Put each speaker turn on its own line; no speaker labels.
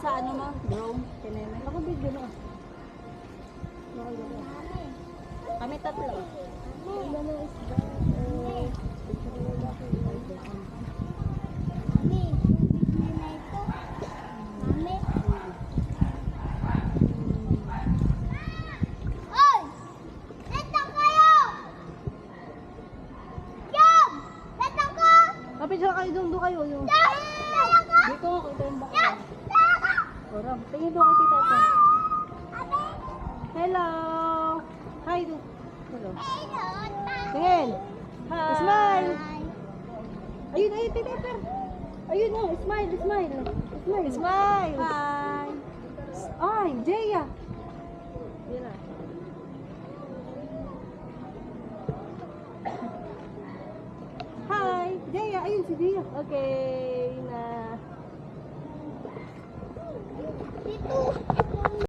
sa ano mo, drone, kineme.
Ako video na.
Kami tatlo.
Kapit siya kayo doon, doon kayo. Yung...
Dito ako, ito yung baka. Oram, tingin doon kay tita.
Hello! Hi. Hello. Tingin. Smile. Ayun, ayun, tita. Ayun, oh, smile, smile. Smile. Smile.
Hi!
Ay, Jaya. Yan na. Hi, Jaya. Ayun si Jaya. Okay, na.
Oh.